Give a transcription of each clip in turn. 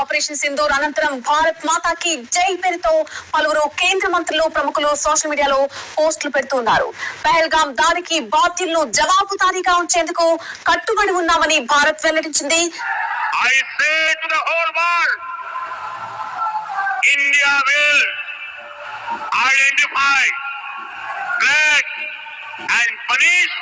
Operation Sindoor అనంతరం భారత్ మాతాకి జై పేరుతో పలువురు కేంద్ర మంత్రులు ప్రముఖులు సోషల్ మీడియాలో పోస్టులు పెడుతున్నారు. పహల్గాం దాడికి బాధ్యులను జవాబుదారీగా ఉంచేందుకు కట్టుబడి ఉన్నామని భారత్ వెల్లడించింది. India will identify, track and punish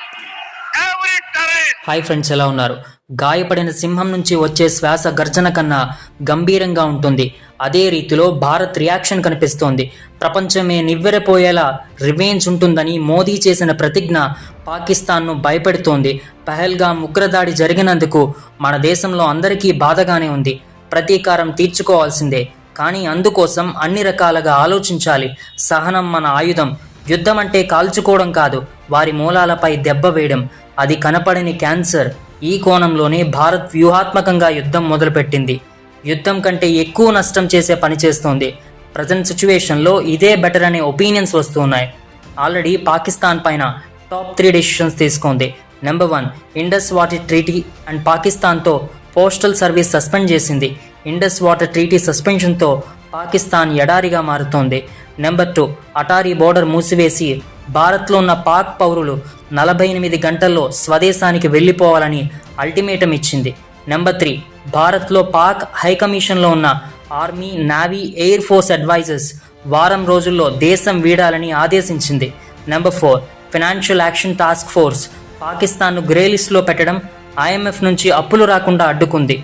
hi friends ఎలా ఉన్నారు? గాయపడిన సింహం నుంచి వచ్చే శ్వాస గర్జన కన్నా గంభీరంగా ఉంటుంది. అదే రీతిలో భారత్ రియాక్షన్ కనిపిస్తోంది. ప్రపంచమే నివ్వెరపోయేలా రివెంజ్ ఉంటుందని మోదీ చేసిన ప్రతిజ్ఞ పాకిస్తాన్ను భయపెడుతోంది. పహల్గా ఉగ్రదాడి జరిగినందుకు మన దేశంలో అందరికీ బాధగానే ఉంది. ప్రతీకారం తీర్చుకోవాల్సిందే. కానీ అందుకోసం అన్ని రకాలుగా ఆలోచించాలి. సహనం మన ఆయుధం. యుద్ధం అంటే కాల్చుకోవడం కాదు. వారి మూలాలపై దెబ్బ వేయడం. అది కనపడని క్యాన్సర్ ఈ కోణంలోనే భారత్ వ్యూహాత్మకంగా యుద్ధం మొదలుపెట్టింది. యుద్ధం కంటే ఎక్కువ నష్టం చేసే పని చేస్తోంది. ప్రజెంట్ సిచ్యువేషన్లో ఇదే బెటర్ అనే ఒపీనియన్స్ వస్తున్నాయి. ఆల్రెడీ పాకిస్తాన్ పైన టాప్ త్రీ డెసిషన్స్ తీసుకుంది. Number one Indus water treaty and పాకిస్తాన్తో పోస్టల్ సర్వీస్ సస్పెండ్ చేసింది. ఇండస్ వాటర్ ట్రీటీ సస్పెన్షన్తో పాకిస్తాన్ ఎడారిగా మారుతోంది. నెంబర్ టూ అటారీ బోర్డర్ మూసివేసి భారత్లో ఉన్న పాక్ పౌరులు నలభై ఎనిమిది గంటల్లో స్వదేశానికి వెళ్ళిపోవాలని అల్టిమేటం ఇచ్చింది. నెంబర్ త్రీ భారత్లో పాక్ హైకమిషన్లో ఉన్న army navy air force advisers వారం రోజుల్లో దేశం వీడాలని ఆదేశించింది. Number four financial action task force పాకిస్తాన్ను grey లిస్ట్లో పెట్టడం ఐఎంఎఫ్ నుంచి అప్పులు రాకుండా అడ్డుకుంది.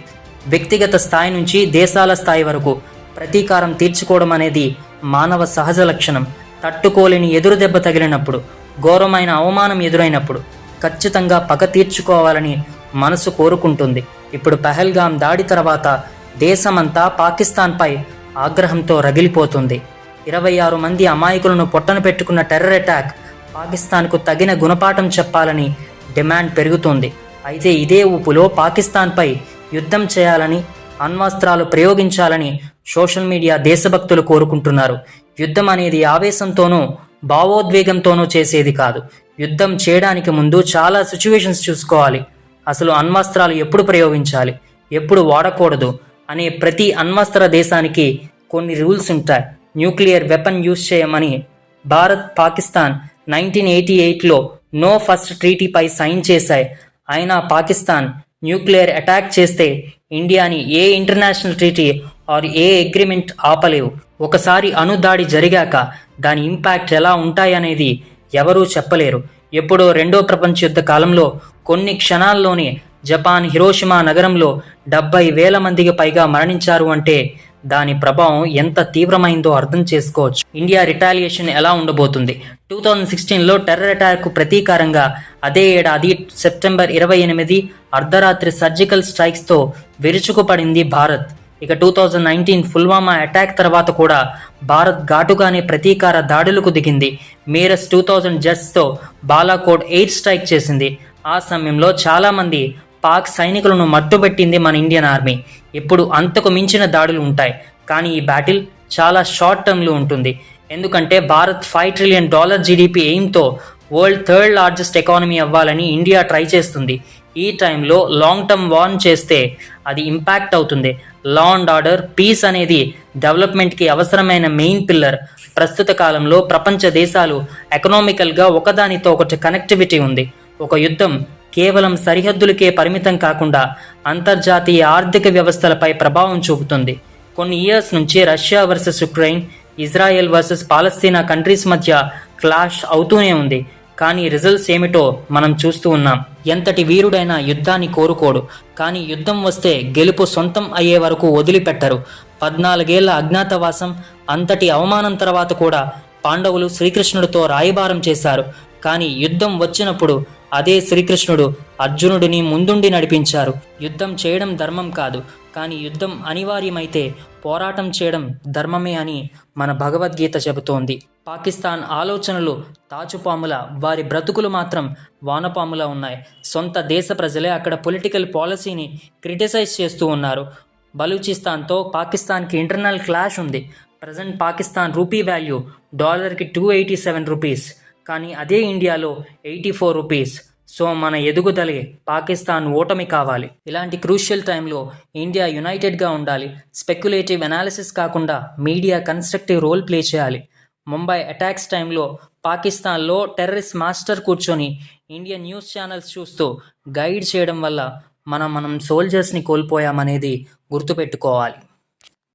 వ్యక్తిగత స్థాయి నుంచి దేశాల స్థాయి వరకు ప్రతీకారం తీర్చుకోవడం అనేది మానవ సహజ లక్షణం. తట్టుకోలేని ఎదురు దెబ్బ తగిలినప్పుడు ఘోరమైన అవమానం ఎదురైనప్పుడు ఖచ్చితంగా పగ తీర్చుకోవాలని మనసు కోరుకుంటుంది. ఇప్పుడు పహల్గాం దాడి తర్వాత దేశమంతా పాకిస్తాన్పై ఆగ్రహంతో రగిలిపోతుంది. ఇరవై ఆరు మంది అమాయకులను పొట్టన పెట్టుకున్న టెర్రర్ అటాక్ పాకిస్తాన్కు తగిన గుణపాఠం చెప్పాలని డిమాండ్ పెరుగుతుంది. అయితే ఇదే ఊపులో పాకిస్తాన్పై యుద్ధం చేయాలని అణ్వస్త్రాలు ప్రయోగించాలని సోషల్ మీడియా దేశభక్తులు కోరుకుంటున్నారు. యుద్ధం అనేది ఆవేశంతోనూ భావోద్వేగంతోనూ చేసేది కాదు. యుద్ధం చేయడానికి ముందు చాలా సిచ్యువేషన్స్ చూసుకోవాలి. అసలు అణ్వస్త్రాలు ఎప్పుడు ప్రయోగించాలి? ఎప్పుడు వాడకూడదు? అనే ప్రతి అణ్వస్త్ర దేశానికి కొన్ని రూల్స్ ఉంటాయి. న్యూక్లియర్ వెపన్ యూజ్ చేయమని భారత్ పాకిస్తాన్ నైన్టీన్ ఎయిటీ ఎయిట్లో నో ఫస్ట్ ట్రీటీపై సైన్ చేశాయి. అయినా పాకిస్తాన్ న్యూక్లియర్ అటాక్ చేస్తే ఇండియాని ఏ ఇంటర్నేషనల్ ట్రీటీ ఆర్ ఏ అగ్రిమెంట్ ఆపలేవు. ఒకసారి అణుదాడి జరిగాక దాని ఇంపాక్ట్ ఎలా ఉంటాయనేది ఎవరూ చెప్పలేరు. ఎప్పుడో రెండో ప్రపంచ యుద్ధ కాలంలో కొన్ని క్షణాల్లోనే జపాన్ హిరోషిమా నగరంలో డెబ్బై వేల మందికి పైగా మరణించారు అంటే దాని ప్రభావం ఎంత తీవ్రమైందో అర్థం చేసుకోవచ్చు. ఇండియా రిటాలియేషన్ ఎలా ఉండబోతుంది? టూ థౌజండ్ సిక్స్టీన్లో టెర్రర్ అటాక్ ప్రతీకారంగా అదే ఏడాది సెప్టెంబర్ ఇరవై ఎనిమిది అర్ధరాత్రి సర్జికల్ స్ట్రైక్స్తో విరుచుకుపడింది భారత్. ఇక two thousand nineteen Pulwama attack తర్వాత కూడా భారత్ ఘాటుగానే ప్రతీకార దాడులకు దిగింది. మీరస్ టూ థౌజండ్ జెట్స్తో బాలాకోట్ ఎయిర్ స్ట్రైక్ చేసింది. ఆ సమయంలో చాలామంది పాక్ సైనికులను మట్టుబెట్టింది మన ఇండియన్ ఆర్మీ. ఇప్పుడు అంతకు మించిన దాడులు ఉంటాయి. కానీ ఈ బ్యాటిల్ చాలా షార్ట్ టర్మ్లో ఉంటుంది. ఎందుకంటే Bharat five trillion dollar GDP ఎయిమ్తో world third largest economy అవ్వాలని ఇండియా ట్రై చేస్తుంది. ఈ టైంలో లాంగ్ టర్మ్ వార్న్ చేస్తే అది ఇంపాక్ట్ అవుతుంది. లా అండ్ ఆర్డర్ పీస్ అనేది డెవలప్మెంట్కి అవసరమైన మెయిన్ పిల్లర్. ప్రస్తుత కాలంలో ప్రపంచ దేశాలు ఎకనామికల్గా ఒకదానితో ఒకటి కనెక్టివిటీ ఉంది. ఒక యుద్ధం కేవలం సరిహద్దులకే పరిమితం కాకుండా అంతర్జాతీయ ఆర్థిక వ్యవస్థలపై ప్రభావం చూపుతుంది. కొన్ని ఇయర్స్ నుంచి Russia versus Ukraine Israel versus Palestine countries మధ్య క్లాష్ అవుతూనే ఉంది. కానీ రిజల్ట్స్ ఏమిటో మనం చూస్తూ ఉన్నాం. ఎంతటి వీరుడైనా యుద్ధాన్ని కోరుకోడు. కానీ యుద్ధం వస్తే గెలుపు సొంతం అయ్యే వరకు వదిలిపెట్టరు. పద్నాలుగేళ్ళ అజ్ఞాతవాసం అంతటి అవమానం తర్వాత కూడా పాండవులు శ్రీకృష్ణుడితో రాయబారం చేశారు. కానీ యుద్ధం వచ్చినప్పుడు అదే శ్రీకృష్ణుడు అర్జునుడిని ముందుండి నడిపించారు. యుద్ధం చేయడం ధర్మం కాదు కానీ యుద్ధం అనివార్యమైతే పోరాటం చేయడం ధర్మమే అని మన భగవద్గీత చెబుతోంది. పాకిస్తాన్ ఆలోచనలు తాచుపాముల వారి బ్రతుకులు మాత్రం వానపాముల ఉన్నాయి. సొంత దేశ ప్రజలే అక్కడ పొలిటికల్ పాలసీని క్రిటిసైజ్ చేస్తూ ఉన్నారు. బలూచిస్తాన్తో పాకిస్తాన్కి ఇంటర్నల్ క్లాష్ ఉంది. ప్రజెంట్ పాకిస్తాన్ రూపీ వాల్యూ డాలర్కి టూ ఎయిటీ సెవెన్ రూపీస్ కానీ అదే ఇండియాలో ఎయిటీ ఫోర్ రూపీస్. సో మన ఎదుగుదలే పాకిస్తాన్ ఓటమి కావాలి. ఇలాంటి క్రూషియల్ టైంలో ఇండియా యునైటెడ్గా ఉండాలి. స్పెక్యులేటివ్ అనాలిసిస్ కాకుండా మీడియా కన్స్ట్రక్టివ్ రోల్ ప్లే చేయాలి. ముంబై అటాక్స్ టైంలో పాకిస్తాన్లో టెర్రరిస్ట్ మాస్టర్ కూర్చొని ఇండియన్ న్యూస్ ఛానల్స్ చూస్తూ గైడ్ చేయడం వల్ల మనం మనం సోల్జర్స్ని కోల్పోయామనేది గుర్తుపెట్టుకోవాలి.